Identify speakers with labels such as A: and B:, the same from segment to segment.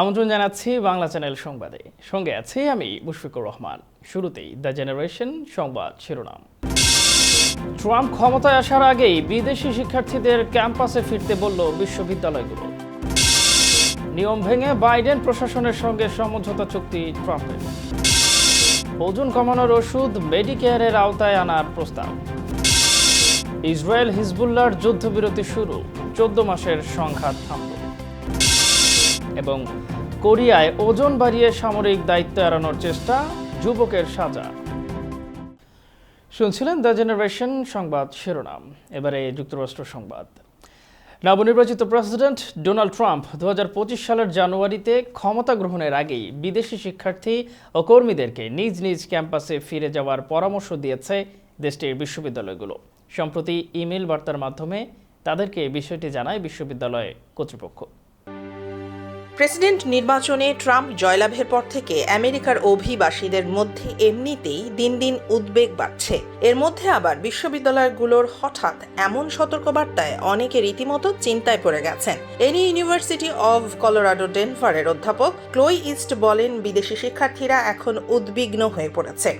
A: আমন্ত্রণ জানাচ্ছি বাংলা চ্যানেল সংবাদে সঙ্গে আছি আমি মুশফিকুর রহমান শুরুতেই দ্য জেনারেশন সংবাদ শিরোনাম ট্রাম্প ক্ষমতায় আসার আগেই বিদেশি শিক্ষার্থীদের ক্যাম্পাসে ফিরতে বলল বিশ্ববিদ্যালয়গুলো নিয়ম ভেঙে বাইডেন প্রশাসনের সঙ্গে সমঝোতা চুক্তি ট্রাম্পের ওজন কমানোর ওষুধ মেডিকেয়ারের আওতায় আনার প্রস্তাব ইসরায়েল হিজবুল্লার যুদ্ধবিরতি শুরু চোদ্দ মাসের সংঘাত থামল এবং কোরিয়ায় ওজন বাড়িয়ে সামরিক দায়িত্ব এড়ানোর চেষ্টা যুবকের সাজা শুনছিলেন দ্য জেনারেশন সংবাদ শিরোনাম এবারে যুক্তরাষ্ট্র সংবাদ নবনির্বাচিত প্রেসিডেন্ট ডোনাল্ড ট্রাম্প দু সালের জানুয়ারিতে ক্ষমতা গ্রহণের আগেই বিদেশি শিক্ষার্থী ও কর্মীদেরকে নিজ নিজ ক্যাম্পাসে ফিরে যাওয়ার পরামর্শ দিয়েছে দেশটির বিশ্ববিদ্যালয়গুলো সম্প্রতি ইমেল বার্তার মাধ্যমে তাদেরকে বিষয়টি জানায় বিশ্ববিদ্যালয় কর্তৃপক্ষ
B: প্রেসিডেন্ট নির্বাচনে ট্রাম্প জয়লাভের পর থেকে আমেরিকার অভিবাসীদের মধ্যে এমনিতেই দিন দিন উদ্বেগ বাড়ছে এর মধ্যে আবার বিশ্ববিদ্যালয়গুলোর হঠাৎ এমন সতর্কবার্তায় অনেকে রীতিমতো চিন্তায় পড়ে গেছেন এনি ইউনিভার্সিটি অব কলোরাডো ডেনভারের অধ্যাপক ক্লোই ইস্ট বলেন বিদেশি শিক্ষার্থীরা এখন উদ্বিগ্ন হয়ে পড়েছে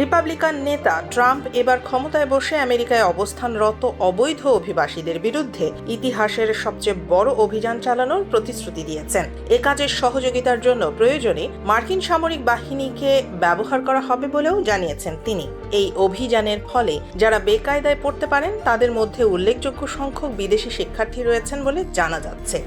B: রিপাবলিকান নেতা ট্রাম্প এবার ক্ষমতায় বসে আমেরিকায় অবস্থানরত অবৈধ অভিবাসীদের বিরুদ্ধে ইতিহাসের সবচেয়ে বড় অভিযান চালানোর প্রতিশ্রুতি দিয়েছেন এ কাজের সহযোগিতার জন্য প্রয়োজনে মার্কিন সামরিক বাহিনীকে ব্যবহার করা হবে বলেও জানিয়েছেন তিনি এই অভিযানের ফলে যারা বেকায়দায় পড়তে পারেন তাদের মধ্যে উল্লেখযোগ্য সংখ্যক বিদেশি শিক্ষার্থী রয়েছেন বলে জানা যাচ্ছে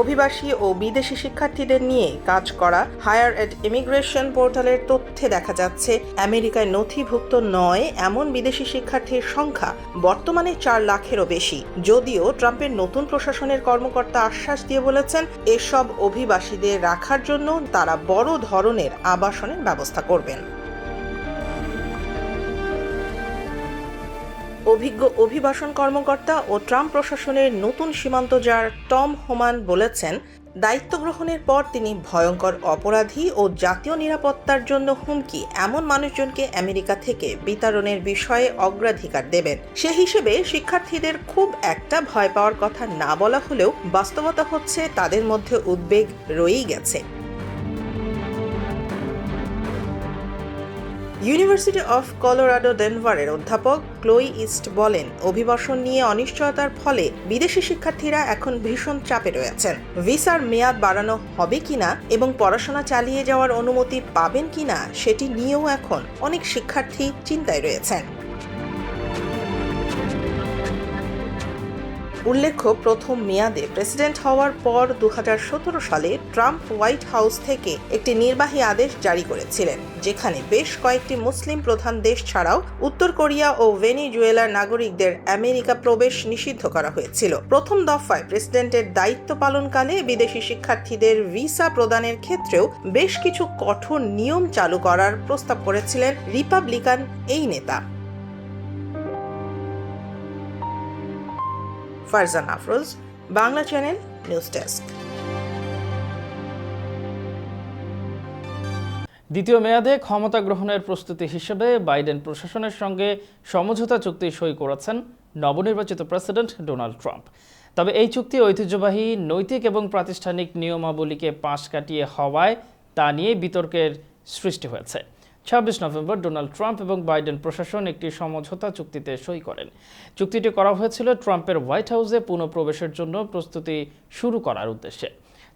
B: অভিবাসী ও বিদেশি শিক্ষার্থীদের নিয়ে কাজ করা হায়ার এড ইমিগ্রেশন পোর্টালের তথ্যে দেখা যাচ্ছে আমেরিকায় নথিভুক্ত নয় এমন বিদেশি শিক্ষার্থীর সংখ্যা বর্তমানে চার লাখেরও বেশি যদিও ট্রাম্পের নতুন প্রশাসনের কর্মকর্তা আশ্বাস দিয়ে বলেছেন এসব অভিবাসীদের রাখার জন্য তারা বড় ধরনের আবাসনের ব্যবস্থা করবেন অভিজ্ঞ অভিবাসন কর্মকর্তা ও ট্রাম্প প্রশাসনের নতুন সীমান্ত যার টম হোমান বলেছেন দায়িত্ব গ্রহণের পর তিনি ভয়ঙ্কর অপরাধী ও জাতীয় নিরাপত্তার জন্য হুমকি এমন মানুষজনকে আমেরিকা থেকে বিতরণের বিষয়ে অগ্রাধিকার দেবেন সে হিসেবে শিক্ষার্থীদের খুব একটা ভয় পাওয়ার কথা না বলা হলেও বাস্তবতা হচ্ছে তাদের মধ্যে উদ্বেগ রয়েই গেছে ইউনিভার্সিটি অফ কলোরাডো ডেনভারের অধ্যাপক ক্লোই ইস্ট বলেন অভিবাসন নিয়ে অনিশ্চয়তার ফলে বিদেশি শিক্ষার্থীরা এখন ভীষণ চাপে রয়েছেন ভিসার মেয়াদ বাড়ানো হবে কিনা এবং পড়াশোনা চালিয়ে যাওয়ার অনুমতি পাবেন কিনা সেটি নিয়েও এখন অনেক শিক্ষার্থী চিন্তায় রয়েছেন উল্লেখ্য প্রথম মেয়াদে প্রেসিডেন্ট হওয়ার পর দু সালে ট্রাম্প হোয়াইট হাউস থেকে একটি নির্বাহী আদেশ জারি করেছিলেন যেখানে বেশ কয়েকটি মুসলিম প্রধান দেশ ছাড়াও উত্তর কোরিয়া ও ভেনিজুয়েলার নাগরিকদের আমেরিকা প্রবেশ নিষিদ্ধ করা হয়েছিল প্রথম দফায় প্রেসিডেন্টের দায়িত্ব পালনকালে বিদেশি শিক্ষার্থীদের ভিসা প্রদানের ক্ষেত্রেও বেশ কিছু কঠোর নিয়ম চালু করার প্রস্তাব করেছিলেন রিপাবলিকান এই নেতা Farzan Afroz
A: Bangla channel news desk দ্বিতীয় মেয়াদে ক্ষমতা গ্রহণের প্রস্তুতি হিসেবে বাইডেন প্রশাসনের সঙ্গে সমঝোতা চুক্তি সই করেছেন নবনির্বাচিত প্রেসিডেন্ট ডোনাল্ড ট্রাম্প তবে এই চুক্তি ঐতিহ্যবাহী নৈতিক এবং প্রাতিষ্ঠানিক নিয়মাবলীকে পাশ কাটিয়ে হওয়ায় তা নিয়ে বিতর্কের সৃষ্টি হয়েছে ছাব্বিশ নভেম্বর ডোনাল্ড ট্রাম্প এবং বাইডেন প্রশাসন একটি সমঝোতা চুক্তিতে সই করেন চুক্তিটি করা হয়েছিল ট্রাম্পের হোয়াইট হাউসে পুনঃপ্রবেশের জন্য প্রস্তুতি শুরু করার উদ্দেশ্যে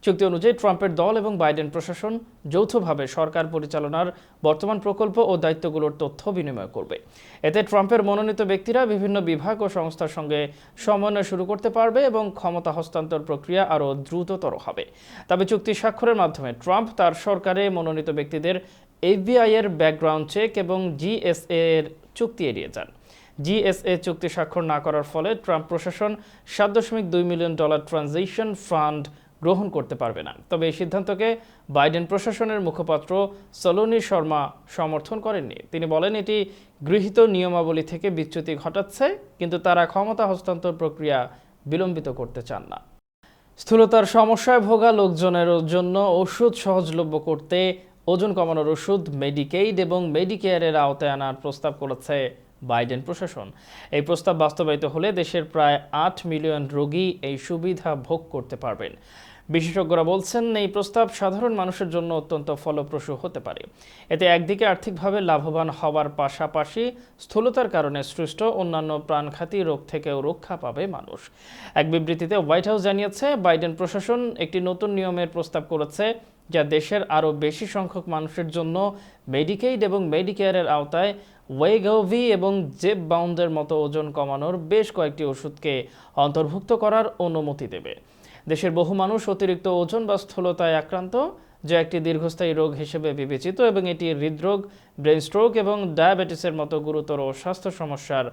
A: চুক্তি অনুযায়ী ট্রাম্পের দল এবং বাইডেন প্রশাসন যৌথভাবে সরকার পরিচালনার বর্তমান প্রকল্প ও দায়িত্বগুলোর তথ্য বিনিময় করবে এতে ট্রাম্পের মনোনীত ব্যক্তিরা বিভিন্ন বিভাগ ও সংস্থার সঙ্গে সমন্বয় শুরু করতে পারবে এবং ক্ষমতা হস্তান্তর প্রক্রিয়া আরও দ্রুততর হবে তবে চুক্তি স্বাক্ষরের মাধ্যমে ট্রাম্প তার সরকারে মনোনীত ব্যক্তিদের এফবিআই এর ব্যাকগ্রাউন্ড চেক এবং জিএসএ এর চুক্তি এড়িয়ে যান জিএসএ চুক্তি স্বাক্ষর না করার ফলে ট্রাম্প প্রশাসন সাত দশমিক দুই মিলিয়ন ডলার ট্রানজিশন ফান্ড গ্রহণ করতে পারবে না তবে এই সিদ্ধান্তকে বাইডেন প্রশাসনের মুখপাত্র সলোনি শর্মা সমর্থন করেননি তিনি বলেন এটি গৃহীত নিয়মাবলী থেকে বিচ্যুতি ঘটাচ্ছে কিন্তু তারা ক্ষমতা হস্তান্তর প্রক্রিয়া বিলম্বিত করতে চান না স্থূলতার সমস্যায় ভোগা লোকজনের জন্য ওষুধ সহজলভ্য করতে ওজন কমানোর ওষুধ মেডিকেইড এবং মেডিকেয়ারের আওতায় আনার প্রস্তাব করেছে বাইডেন প্রশাসন এই প্রস্তাব বাস্তবায়িত হলে দেশের প্রায় আট মিলিয়ন রোগী এই সুবিধা ভোগ করতে পারবেন বিশেষজ্ঞরা বলছেন এই প্রস্তাব সাধারণ মানুষের জন্য অত্যন্ত ফলপ্রসূ হতে পারে এতে একদিকে আর্থিকভাবে লাভবান হওয়ার পাশাপাশি স্থূলতার কারণে সৃষ্ট অন্যান্য প্রাণঘাতী রোগ থেকেও রক্ষা পাবে মানুষ এক বিবৃতিতে হোয়াইট হাউস জানিয়েছে বাইডেন প্রশাসন একটি নতুন নিয়মের প্রস্তাব করেছে যা দেশের আরও বেশি সংখ্যক মানুষের জন্য মেডিকেইড এবং মেডিকেয়ারের আওতায় ওয়েগভি এবং জেব বাউন্ডের মতো ওজন কমানোর বেশ কয়েকটি ওষুধকে অন্তর্ভুক্ত করার অনুমতি দেবে দেশের বহু মানুষ অতিরিক্ত ওজন বা স্থূলতায় আক্রান্ত যা একটি দীর্ঘস্থায়ী রোগ হিসেবে বিবেচিত এবং এটি হৃদরোগ ব্রেন স্ট্রোক এবং ডায়াবেটিসের মতো গুরুতর স্বাস্থ্য সমস্যার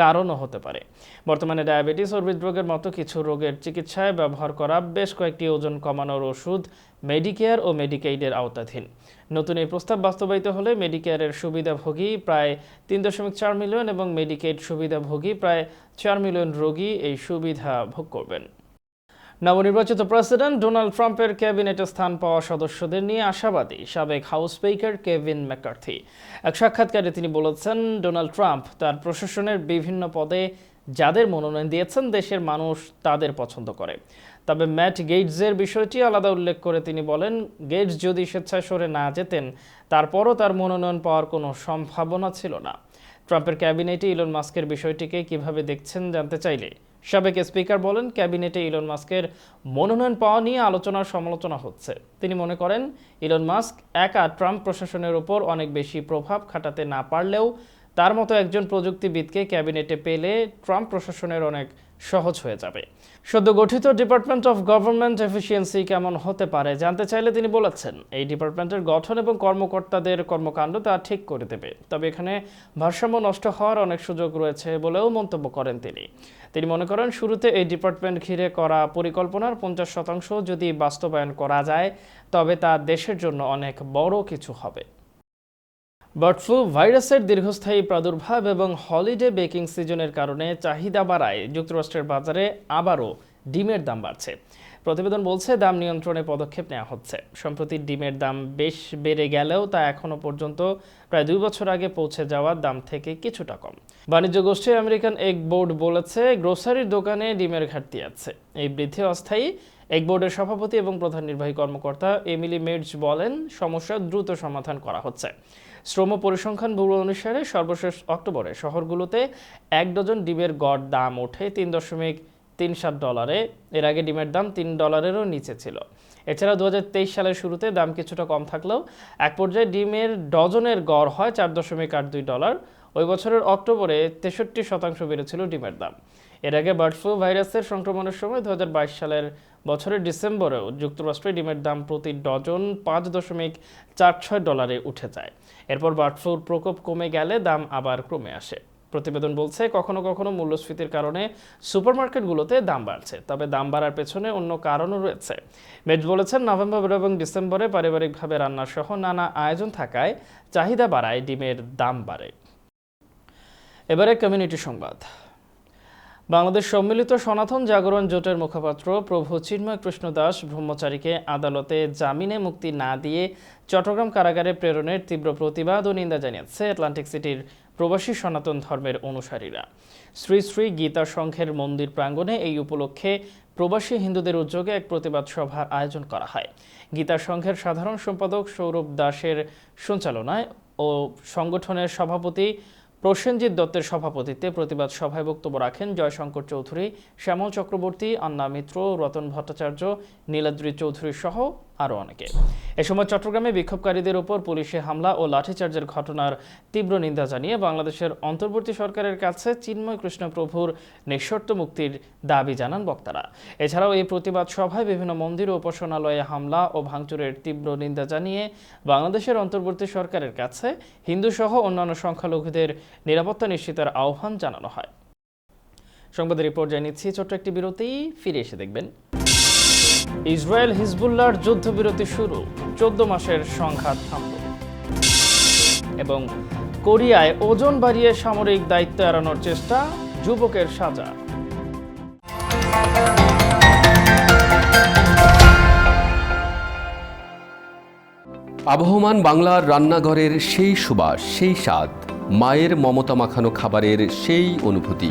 A: কারণও হতে পারে বর্তমানে ডায়াবেটিস ও হৃদরোগের মতো কিছু রোগের চিকিৎসায় ব্যবহার করা বেশ কয়েকটি ওজন কমানোর ওষুধ মেডিকেয়ার ও মেডিকেইডের আওতাধীন নতুন এই প্রস্তাব বাস্তবায়িত হলে মেডিকেয়ারের সুবিধাভোগী প্রায় তিন দশমিক চার মিলিয়ন এবং মেডিকেইড সুবিধাভোগী প্রায় চার মিলিয়ন রোগী এই সুবিধা ভোগ করবেন নবনির্বাচিত প্রেসিডেন্ট ডোনাল্ড ট্রাম্পের ক্যাবিনেটে স্থান পাওয়া সদস্যদের নিয়ে আশাবাদী সাবেক হাউস স্পিকার কেভিন ম্যাকার্থি এক সাক্ষাৎকারে তিনি বলেছেন ডোনাল্ড ট্রাম্প তার প্রশাসনের বিভিন্ন পদে যাদের মনোনয়ন দিয়েছেন দেশের মানুষ তাদের পছন্দ করে তবে ম্যাট গেটসের বিষয়টি আলাদা উল্লেখ করে তিনি বলেন গেটস যদি স্বেচ্ছায় সরে না যেতেন তারপরও তার মনোনয়ন পাওয়ার কোনো সম্ভাবনা ছিল না ট্রাম্পের ক্যাবিনেটে ইলন মাস্কের বিষয়টিকে কিভাবে দেখছেন জানতে চাইলে সাবেক স্পিকার বলেন ক্যাবিনেটে ইলন মাস্কের মনোনয়ন পাওয়া নিয়ে আলোচনার সমালোচনা হচ্ছে তিনি মনে করেন ইলন মাস্ক একা ট্রাম্প প্রশাসনের ওপর অনেক বেশি প্রভাব খাটাতে না পারলেও তার মতো একজন প্রযুক্তিবিদকে ক্যাবিনেটে পেলে ট্রাম্প প্রশাসনের অনেক সহজ হয়ে যাবে সদ্য গঠিত ডিপার্টমেন্ট অফ গভর্নমেন্ট এফিসিয়েন্সি কেমন হতে পারে জানতে চাইলে তিনি বলেছেন এই ডিপার্টমেন্টের গঠন এবং কর্মকর্তাদের কর্মকাণ্ড তা ঠিক করে দেবে তবে এখানে ভারসাম্য নষ্ট হওয়ার অনেক সুযোগ রয়েছে বলেও মন্তব্য করেন তিনি তিনি মনে করেন শুরুতে এই ডিপার্টমেন্ট ঘিরে করা পরিকল্পনার পঞ্চাশ শতাংশ যদি বাস্তবায়ন করা যায় তবে তা দেশের জন্য অনেক বড় কিছু হবে বার্ড ফ্লু ভাইরাসের দীর্ঘস্থায়ী প্রাদুর্ভাব এবং হলিডে বেকিং সিজনের কারণে চাহিদা বাড়ায় যুক্তরাষ্ট্রের বাজারে আবারও ডিমের দাম বাড়ছে প্রতিবেদন বলছে দাম নিয়ন্ত্রণে পদক্ষেপ নেওয়া হচ্ছে সম্প্রতি ডিমের দাম বেশ বেড়ে গেলেও তা এখনও পর্যন্ত প্রায় দুই বছর আগে পৌঁছে যাওয়ার দাম থেকে কিছুটা কম বাণিজ্য গোষ্ঠী আমেরিকান এগ বোর্ড বলেছে গ্রোসারির দোকানে ডিমের ঘাটতি আছে এই বৃদ্ধি অস্থায়ী এক বোর্ডের সভাপতি এবং প্রধান নির্বাহী কর্মকর্তা এমিলি মেডস বলেন সমস্যা দ্রুত সমাধান করা হচ্ছে শ্রম পরিসংখ্যান ব্যুরো অনুসারে সর্বশেষ অক্টোবরে শহরগুলোতে এক ডজন ডিমের গড় দাম ওঠে তিন দশমিক তিন সাত ডলারে এর আগে ডিমের দাম তিন ডলারেরও নিচে ছিল এছাড়া দু সালের শুরুতে দাম কিছুটা কম থাকলেও এক পর্যায়ে ডিমের ডজনের গড় হয় চার দশমিক আট দুই ডলার ওই বছরের অক্টোবরে তেষট্টি শতাংশ বেড়েছিল ডিমের দাম এর আগে বার্ড ফ্লু ভাইরাসের সংক্রমণের সময় দু সালের বছরের ডিসেম্বরেও যুক্তরাষ্ট্রে ডিমের দাম প্রতি ডজন পাঁচ দশমিক চার ছয় ডলারে উঠে যায় এরপর বার্ড ফ্লুর প্রকোপ কমে গেলে দাম আবার কমে আসে প্রতিবেদন বলছে কখনো কখনো মূল্যস্ফীতির কারণে সুপারমার্কেটগুলোতে দাম বাড়ছে তবে দাম বাড়ার পেছনে অন্য কারণও রয়েছে মেজ বলেছেন নভেম্বর এবং ডিসেম্বরে পারিবারিকভাবে রান্নাসহ নানা আয়োজন থাকায় চাহিদা বাড়ায় ডিমের দাম বাড়ে এবারে কমিউনিটি সংবাদ বাংলাদেশ সম্মিলিত সনাতন জাগরণ জোটের মুখপাত্র প্রভু চিন্ময় কৃষ্ণ দাস ব্রহ্মচারীকে আদালতে জামিনে মুক্তি না দিয়ে চট্টগ্রাম কারাগারে প্রেরণের তীব্র প্রতিবাদ ও নিন্দা জানিয়েছে আটলান্টিক সিটির প্রবাসী সনাতন ধর্মের অনুসারীরা শ্রী শ্রী গীতা সংঘের মন্দির প্রাঙ্গণে এই উপলক্ষে প্রবাসী হিন্দুদের উদ্যোগে এক প্রতিবাদ সভা আয়োজন করা হয় গীতা সংঘের সাধারণ সম্পাদক সৌরভ দাসের সঞ্চালনায় ও সংগঠনের সভাপতি প্রসেনজিৎ দত্তের সভাপতিত্বে প্রতিবাদ সভায় বক্তব্য রাখেন জয়শঙ্কর চৌধুরী শ্যামল চক্রবর্তী আন্না মিত্র রতন ভট্টাচার্য নীলাদ্রি চৌধুরী সহ আরও অনেকে এ সময় চট্টগ্রামে বিক্ষোভকারীদের ওপর পুলিশে হামলা ও লাঠিচার্জের ঘটনার তীব্র নিন্দা জানিয়ে বাংলাদেশের অন্তর্বর্তী সরকারের কাছে চিন্ময় কৃষ্ণপ্রভুর নিঃশর্ত মুক্তির দাবি জানান বক্তারা এছাড়াও এই প্রতিবাদ সভায় বিভিন্ন মন্দির ও উপাসনালয়ে হামলা ও ভাঙচুরের তীব্র নিন্দা জানিয়ে বাংলাদেশের অন্তর্বর্তী সরকারের কাছে হিন্দুসহ অন্যান্য সংখ্যালঘুদের নিরাপত্তা নিশ্চিতের আহ্বান জানানো হয় সংবাদের এই পর্যায়ে নিচ্ছি ছোট্ট একটি বিরতি ফিরে এসে দেখবেন ইসরায়েল হিজবুল্লাহর যুদ্ধবিরতি শুরু চোদ্দ মাসের সংঘাত থামল এবং কোরিয়ায় ওজন বাড়িয়ে সামরিক দায়িত্ব এড়ানোর চেষ্টা যুবকের সাজা আবহমান
C: বাংলার রান্নাঘরের সেই সুবাস সেই স্বাদ মায়ের মমতা মাখানো খাবারের সেই অনুভূতি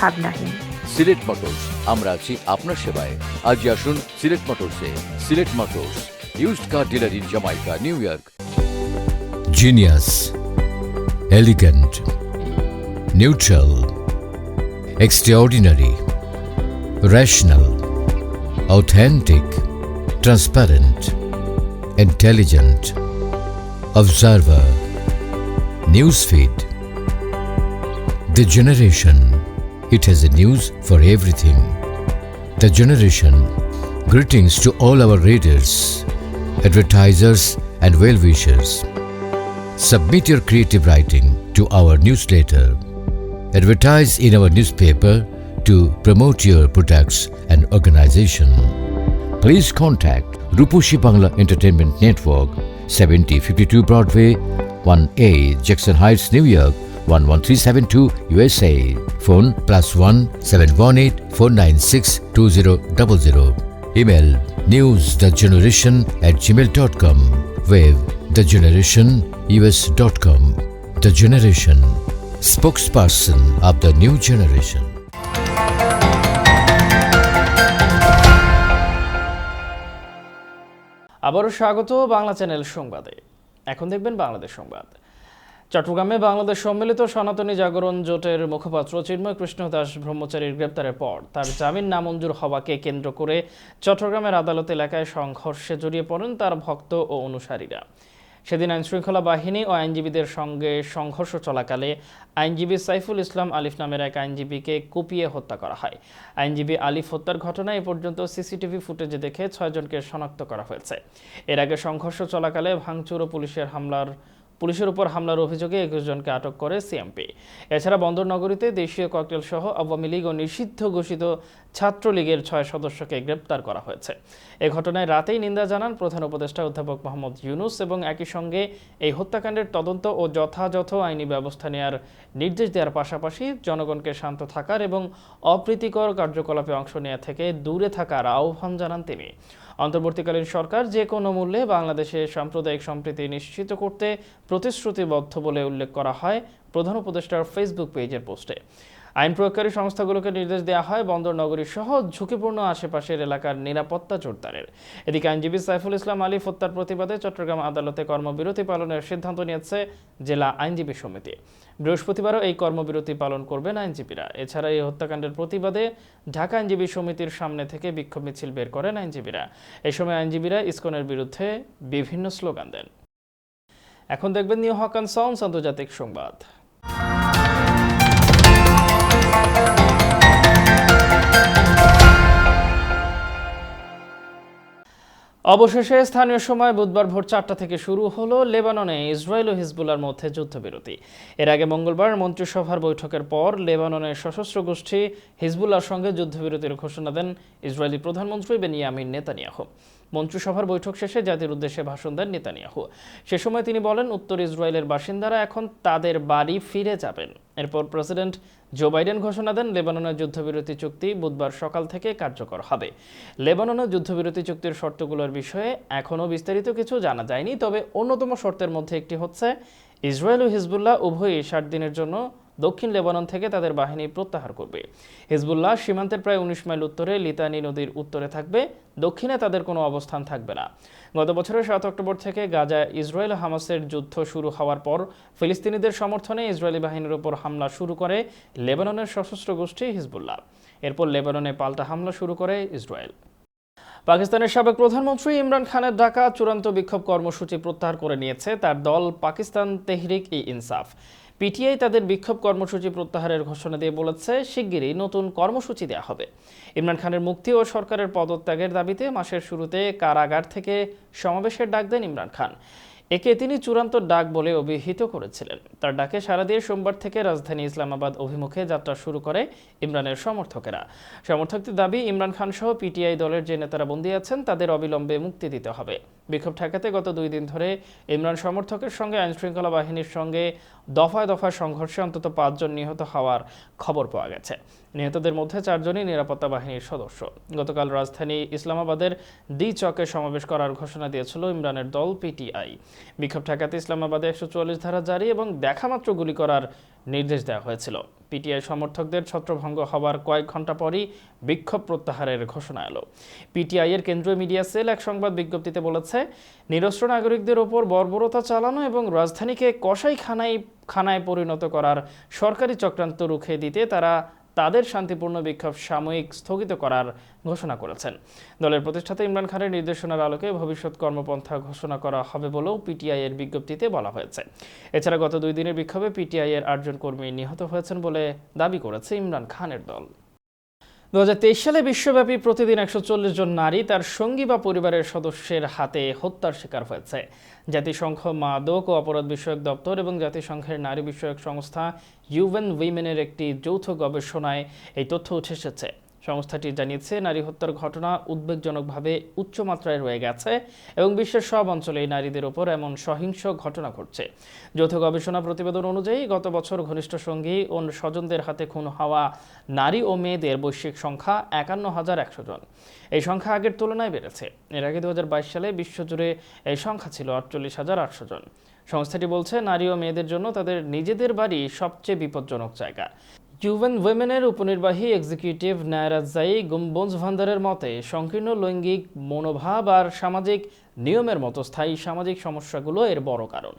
B: ভাবনাহীন
C: সিলেট মোটরস আমরা আছি আপনার সেবায় আজই আসুন সিলেট মোটরসে Sylhet Motors used car dealer in Jamaica, New York. Genius, elegant, neutral, extraordinary, rational, authentic, transparent, intelligent, observer, newsfeed, degeneration. It has a news for everything. The generation. Greetings to all our readers, advertisers, and well wishers. Submit your creative writing to our newsletter. Advertise in our newspaper to promote your products and organization. Please contact Rupushi Bangla Entertainment Network, 7052 Broadway, 1A, Jackson Heights, New York one three seven two USA phone plus one seven one eight four nine six two zero double zero email news the generation at Gmail dot com web the US dot com the Generation spokesperson of the generation.
A: আবারও স্বাগত Bangla channel সংবাদে এখন দেখবেন বাংলাদেশ সংবাদ চট্টগ্রামে বাংলাদেশ সম্মিলিত সনাতনী জাগরণ জোটের মুখপাত্র চিন্ময় কৃষ্ণ দাস ব্রহ্মচারীর গ্রেপ্তারের পর তার জামিন নামঞ্জুর হওয়াকে কেন্দ্র করে চট্টগ্রামের আদালত এলাকায় সংঘর্ষে জড়িয়ে পড়েন তার ভক্ত ও অনুসারীরা সেদিন আইনশৃঙ্খলা বাহিনী ও আইনজীবীদের সঙ্গে সংঘর্ষ চলাকালে আইনজীবী সাইফুল ইসলাম আলিফ নামের এক আইনজীবীকে কুপিয়ে হত্যা করা হয় আইনজীবী আলিফ হত্যার ঘটনায় এ পর্যন্ত সিসিটিভি ফুটেজে দেখে ছয়জনকে শনাক্ত করা হয়েছে এর আগে সংঘর্ষ চলাকালে ভাঙচুর ও পুলিশের হামলার পুলিশের উপর হামলার অভিযোগে একুশ জনকে আটক করে সিএমপি এছাড়া বন্দরনগরীতে দেশীয় ককটেল সহ আওয়ামী লীগ ও নিষিদ্ধ ঘোষিত ছাত্রলীগের ছয় সদস্যকে গ্রেপ্তার করা হয়েছে এ ঘটনায় রাতেই নিন্দা জানান প্রধান উপদেষ্টা অধ্যাপক মোহাম্মদ ইউনুস এবং একই সঙ্গে এই হত্যাকাণ্ডের তদন্ত ও যথাযথ আইনি ব্যবস্থা নেওয়ার নির্দেশ দেওয়ার পাশাপাশি জনগণকে শান্ত থাকার এবং অপ্রীতিকর কার্যকলাপে অংশ নেওয়া থেকে দূরে থাকার আহ্বান জানান তিনি অন্তর্বর্তীকালীন সরকার যে কোনো মূল্যে বাংলাদেশে সাম্প্রদায়িক সম্প্রীতি নিশ্চিত করতে প্রতিশ্রুতিবদ্ধ বলে উল্লেখ করা হয় প্রধান উপদেষ্টার ফেসবুক পেজের পোস্টে আইন প্রয়োগকারী সংস্থাগুলোকে নির্দেশ দেওয়া হয় বন্দর নগরী সহ ঝুঁকিপূর্ণ আশেপাশের এলাকার নিরাপত্তা জোরদারের এদিকে আইনজীবী সাইফুল ইসলাম আলী হত্যার প্রতিবাদে চট্টগ্রাম আদালতে কর্মবিরতি পালনের সিদ্ধান্ত নিয়েছে জেলা আইনজীবী সমিতি বৃহস্পতিবারও এই কর্মবিরতি পালন করবেন আইনজীবীরা এছাড়া এই হত্যাকাণ্ডের প্রতিবাদে ঢাকা আইনজীবী সমিতির সামনে থেকে বিক্ষোভ মিছিল বের করেন আইনজীবীরা এ সময় আইনজীবীরা ইসকনের বিরুদ্ধে বিভিন্ন স্লোগান দেন এখন দেখবেন নিউ হকান সাউন্ডস আন্তর্জাতিক সংবাদ অবশেষে স্থানীয় সময় বুধবার ভোর চারটা থেকে শুরু হলো লেবাননে ইসরায়েল ও হিজবুলার মধ্যে যুদ্ধবিরতি এর আগে মঙ্গলবার মন্ত্রিসভার বৈঠকের পর লেবাননের সশস্ত্র গোষ্ঠী হিজবুল্লার সঙ্গে যুদ্ধবিরতির ঘোষণা দেন ইসরায়েলি প্রধানমন্ত্রী বেনিয়ামিন নেতানিয়াহ মন্ত্রিসভার বৈঠক শেষে জাতির উদ্দেশ্যে ভাষণ দেন নেতানিয়াহু সে সময় তিনি বলেন উত্তর ইসরায়েলের বাসিন্দারা এখন তাদের বাড়ি ফিরে যাবেন এরপর প্রেসিডেন্ট জো বাইডেন ঘোষণা দেন লেবাননের যুদ্ধবিরতি চুক্তি বুধবার সকাল থেকে কার্যকর হবে লেবাননের যুদ্ধবিরতি চুক্তির শর্তগুলোর বিষয়ে এখনও বিস্তারিত কিছু জানা যায়নি তবে অন্যতম শর্তের মধ্যে একটি হচ্ছে ইসরায়েল ও হিজবুল্লাহ উভয়ই ষাট দিনের জন্য দক্ষিণ লেবানন থেকে তাদের বাহিনী প্রত্যাহার করবে হিজবুল্লাহ সীমান্তের প্রায় উনিশ মাইল উত্তরে লিতানি নদীর উত্তরে থাকবে দক্ষিণে তাদের কোনো অবস্থান থাকবে না গত বছরের সাত অক্টোবর থেকে গাজা ইসরায়েল হামাসের যুদ্ধ শুরু হওয়ার পর ফিলিস্তিনিদের সমর্থনে ইসরায়েলি বাহিনীর ওপর হামলা শুরু করে লেবাননের সশস্ত্র গোষ্ঠী হিজবুল্লাহ এরপর লেবাননে পাল্টা হামলা শুরু করে ইসরায়েল পাকিস্তানের সাবেক প্রধানমন্ত্রী ইমরান খানের ডাকা চূড়ান্ত বিক্ষোভ কর্মসূচি প্রত্যাহার করে নিয়েছে তার দল পাকিস্তান তেহরিক ই ইনসাফ পিটিআই তাদের বিক্ষোভ কর্মসূচি প্রত্যাহারের ঘোষণা দিয়ে বলেছে শিগগিরই নতুন কর্মসূচি দেওয়া হবে ইমরান খানের মুক্তি ও সরকারের পদত্যাগের দাবিতে মাসের শুরুতে কারাগার থেকে সমাবেশের ডাক দেন ইমরান খান একে তিনি চূড়ান্ত ডাক বলে অভিহিত করেছিলেন তার ডাকে সারা দিয়ে সোমবার থেকে রাজধানী ইসলামাবাদ অভিমুখে যাত্রা শুরু করে ইমরানের সমর্থকেরা সমর্থকদের দাবি ইমরান খান সহ পিটিআই দলের যে নেতারা বন্দী আছেন তাদের অবিলম্বে মুক্তি দিতে হবে বিক্ষোভ ঠেকাতে গত দুই দিন ধরে ইমরান সমর্থকের সঙ্গে আইনশৃঙ্খলা বাহিনীর সঙ্গে দফায় দফায় সংঘর্ষে অন্তত পাঁচজন নিহত হওয়ার খবর পাওয়া গেছে নিহতদের মধ্যে চারজনই নিরাপত্তা বাহিনীর সদস্য গতকাল রাজধানী ইসলামাবাদের দ্বি চকে সমাবেশ করার ঘোষণা দিয়েছিল ইমরানের দল পিটিআই বিক্ষোভ ঠেকাতে ইসলামাবাদে একশো ধারা জারি এবং দেখামাত্র গুলি করার নির্দেশ দেওয়া হয়েছিল পিটিআই সমর্থকদের ছত্রভঙ্গ হওয়ার কয়েক ঘন্টা পরই বিক্ষোভ প্রত্যাহারের ঘোষণা এলো এর কেন্দ্রীয় মিডিয়া সেল এক সংবাদ বিজ্ঞপ্তিতে বলেছে নিরস্ত্র নাগরিকদের ওপর বর্বরতা চালানো এবং রাজধানীকে কসাইখানায় খানায় পরিণত করার সরকারি চক্রান্ত রুখে দিতে তারা তাদের শান্তিপূর্ণ বিক্ষোভ সাময়িক স্থগিত করার ঘোষণা করেছেন দলের প্রতিষ্ঠাতা ইমরান খানের নির্দেশনার আলোকে ভবিষ্যৎ কর্মপন্থা ঘোষণা করা হবে বলেও পিটিআই এর বিজ্ঞপ্তিতে বলা হয়েছে এছাড়া গত দুই দিনের বিক্ষোভে পিটিআই এর আটজন কর্মী নিহত হয়েছেন বলে দাবি করেছে ইমরান খানের দল দু সালে বিশ্বব্যাপী প্রতিদিন একশো জন নারী তার সঙ্গী বা পরিবারের সদস্যের হাতে হত্যার শিকার হয়েছে জাতিসংঘ মাদক ও অপরাধ বিষয়ক দপ্তর এবং জাতিসংঘের নারী বিষয়ক সংস্থা ইউএন উইমেনের একটি যৌথ গবেষণায় এই তথ্য উঠে এসেছে সংস্থাটি জানিয়েছে নারী হত্যার ঘটনা উদ্বেগজনকভাবে উচ্চমাত্রায় রয়ে গেছে এবং বিশ্বের সব অঞ্চলেই নারীদের ওপর এমন সহিংস ঘটনা ঘটছে যৌথ গবেষণা প্রতিবেদন অনুযায়ী গত বছর ঘনিষ্ঠ সঙ্গী ও স্বজনদের হাতে খুন হওয়া নারী ও মেয়েদের বৈশ্বিক সংখ্যা একান্ন হাজার একশো জন এই সংখ্যা আগের তুলনায় বেড়েছে এর আগে দু সালে বিশ্বজুড়ে এই সংখ্যা ছিল আটচল্লিশ হাজার আটশো জন সংস্থাটি বলছে নারী ও মেয়েদের জন্য তাদের নিজেদের বাড়ি সবচেয়ে বিপজ্জনক জায়গা জুভেন উইমেনের উপনির্বাহী এক্সিকিউটিভ নায়রাজাই গুম্বঞ্জ ভান্দারের মতে সংকীর্ণ লৈঙ্গিক মনোভাব আর সামাজিক নিয়মের মতো স্থায়ী সামাজিক সমস্যাগুলো এর বড় কারণ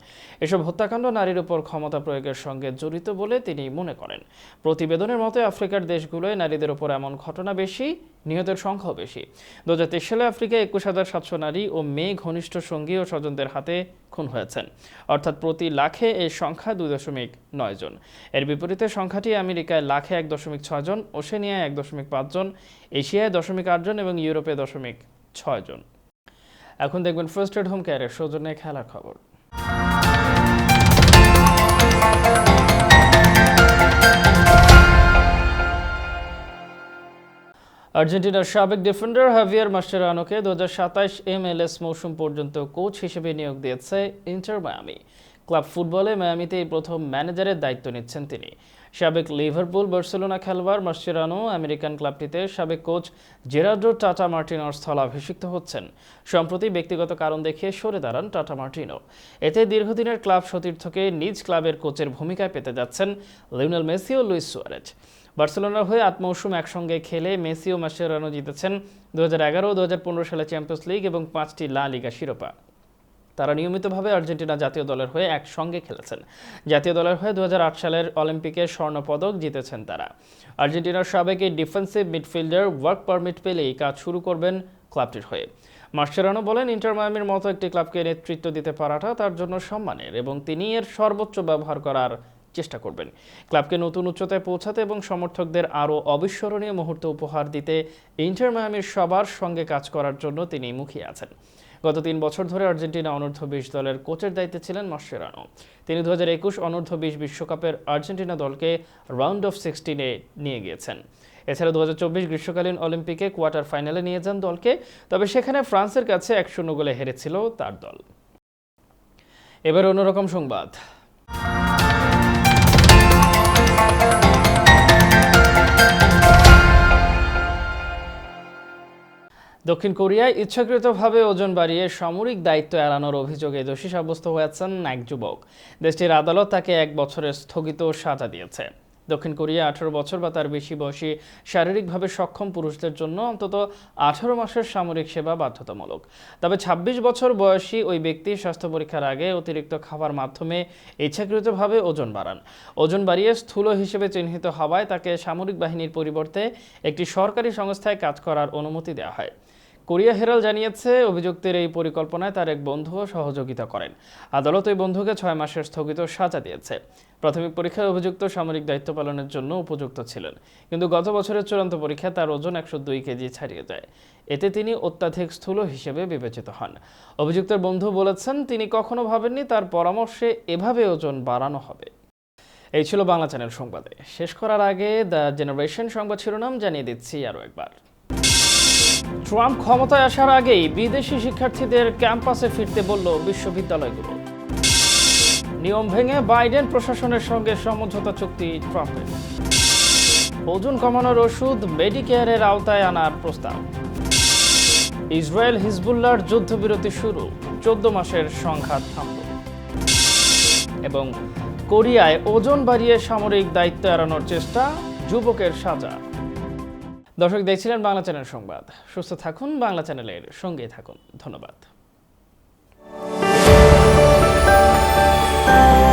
A: এসব হত্যাকাণ্ড নারীর উপর ক্ষমতা প্রয়োগের সঙ্গে জড়িত বলে তিনি মনে করেন প্রতিবেদনের মতে আফ্রিকার দেশগুলোয় নারীদের উপর এমন ঘটনা বেশি নিহতের সংখ্যাও বেশি দু সালে আফ্রিকায় একুশ হাজার সাতশো নারী ও মেয়ে ঘনিষ্ঠ সঙ্গী ও স্বজনদের হাতে খুন হয়েছেন অর্থাৎ প্রতি লাখে এই সংখ্যা দুই দশমিক নয় জন এর বিপরীতে সংখ্যাটি আমেরিকায় লাখে এক দশমিক ছয় জন ওশেনিয়ায় এক দশমিক পাঁচজন এশিয়ায় দশমিক আটজন এবং ইউরোপে দশমিক ছয় জন এখন দেখবেন ফার্স্ট এড হোম কেয়ারের সৌজন্যে খেলার খবর আর্জেন্টিনার সাবেক ডিফেন্ডার হাভিয়ার মাস্টেরানোকে দু হাজার সাতাইশ এস মৌসুম পর্যন্ত কোচ হিসেবে নিয়োগ দিয়েছে ইন্টার মায়ামি ক্লাব ফুটবলে এই প্রথম ম্যানেজারের দায়িত্ব নিচ্ছেন তিনি সাবেক লিভারপুল বার্সেলোনা খেলোয়াড় মার্সেরানো আমেরিকান ক্লাবটিতে সাবেক কোচ জেরার্ডো টাটা মার্টিনোর স্থলাভিষিক্ত হচ্ছেন সম্প্রতি ব্যক্তিগত কারণ দেখিয়ে সরে দাঁড়ান টাটা মার্টিনো এতে দীর্ঘদিনের ক্লাব সতীর্থকে নিজ ক্লাবের কোচের ভূমিকায় পেতে যাচ্ছেন লিওনেল মেসি ও লুইস সুয়ারেজ বার্সেলোনার হয়ে আট মৌসুম একসঙ্গে খেলে মেসি ও মাসেরানো জিতেছেন দু হাজার এগারো দু সালে চ্যাম্পিয়ন্স লিগ এবং পাঁচটি লা লিগা শিরোপা তারা নিয়মিতভাবে আর্জেন্টিনা জাতীয় দলের হয়ে একসঙ্গে খেলেছেন জাতীয় দলের হয়ে দু সালের অলিম্পিকে স্বর্ণপদক জিতেছেন তারা আর্জেন্টিনার সাবেক এই ডিফেন্সিভ মিডফিল্ডার ওয়ার্ক পারমিট পেলেই কাজ শুরু করবেন ক্লাবটির হয়ে মার্সেরানো বলেন ইন্টার মায়ামির মতো একটি ক্লাবকে নেতৃত্ব দিতে পারাটা তার জন্য সম্মানের এবং তিনি এর সর্বোচ্চ ব্যবহার করার চেষ্টা করবেন ক্লাবকে নতুন উচ্চতায় পৌঁছাতে এবং সমর্থকদের আরও অবিস্মরণীয় মুহূর্ত উপহার দিতে ইন্টার মায়ামির সবার সঙ্গে কাজ করার জন্য তিনি মুখিয়ে আছেন গত তিন বছর ধরে আর্জেন্টিনা অনূর্ধ্ব বিশ দলের কোচের দায়িত্বে ছিলেন মাসেরানো তিনি দু হাজার একুশ অনূর্ধ্ব বিশ বিশ্বকাপের আর্জেন্টিনা দলকে রাউন্ড অফ সিক্সটিনে নিয়ে গিয়েছেন এছাড়া দু চব্বিশ গ্রীষ্মকালীন অলিম্পিকে কোয়ার্টার ফাইনালে নিয়ে যান দলকে তবে সেখানে ফ্রান্সের কাছে এক শূন্য গোলে হেরেছিল তার দল এবার অন্যরকম সংবাদ দক্ষিণ কোরিয়ায় ইচ্ছাকৃতভাবে ওজন বাড়িয়ে সামরিক দায়িত্ব এড়ানোর অভিযোগে দোষী সাব্যস্ত হয়েছেন এক যুবক দেশটির আদালত তাকে এক বছরের স্থগিত সাজা দিয়েছে দক্ষিণ কোরিয়া আঠারো বছর বা তার বেশি বয়সী শারীরিকভাবে সক্ষম পুরুষদের জন্য অন্তত আঠারো মাসের সামরিক সেবা বাধ্যতামূলক তবে ২৬ বছর বয়সী ওই ব্যক্তি স্বাস্থ্য পরীক্ষার আগে অতিরিক্ত খাবার মাধ্যমে ইচ্ছাকৃতভাবে ওজন বাড়ান ওজন বাড়িয়ে স্থূল হিসেবে চিহ্নিত হওয়ায় তাকে সামরিক বাহিনীর পরিবর্তে একটি সরকারি সংস্থায় কাজ করার অনুমতি দেওয়া হয় কোরিয়া হেরাল জানিয়েছে অভিযুক্তের এই পরিকল্পনায় তার এক বন্ধু সহযোগিতা করেন আদালত ওই বন্ধুকে ছয় মাসের স্থগিত সাজা দিয়েছে প্রাথমিক পরীক্ষায় অভিযুক্ত সামরিক দায়িত্ব পালনের জন্য উপযুক্ত ছিলেন কিন্তু গত বছরের চূড়ান্ত পরীক্ষায় তার ওজন একশো দুই কেজি ছাড়িয়ে যায় এতে তিনি অত্যাধিক স্থূল হিসেবে বিবেচিত হন অভিযুক্তের বন্ধু বলেছেন তিনি কখনো ভাবেননি তার পরামর্শে এভাবে ওজন বাড়ানো হবে এই ছিল বাংলা চ্যানেল সংবাদে শেষ করার আগে দ্য জেনারেশন সংবাদ শিরোনাম জানিয়ে দিচ্ছি আরও একবার ট্রাম্প ক্ষমতায় আসার আগেই বিদেশি শিক্ষার্থীদের ক্যাম্পাসে ফিরতে বলল বিশ্ববিদ্যালয়গুলো নিয়ম ভেঙে বাইডেন প্রশাসনের সঙ্গে সমঝোতা চুক্তি ট্রাম্পের ওজন কমানোর ওষুধ মেডিকেয়ারের আওতায় আনার প্রস্তাব ইসরায়েল হিজবুল্লার যুদ্ধবিরতি শুরু চোদ্দ মাসের সংঘাত থামল এবং কোরিয়ায় ওজন বাড়িয়ে সামরিক দায়িত্ব এড়ানোর চেষ্টা যুবকের সাজা দর্শক দেখছিলেন বাংলা চ্যানেল সংবাদ সুস্থ থাকুন বাংলা চ্যানেলের সঙ্গেই থাকুন ধন্যবাদ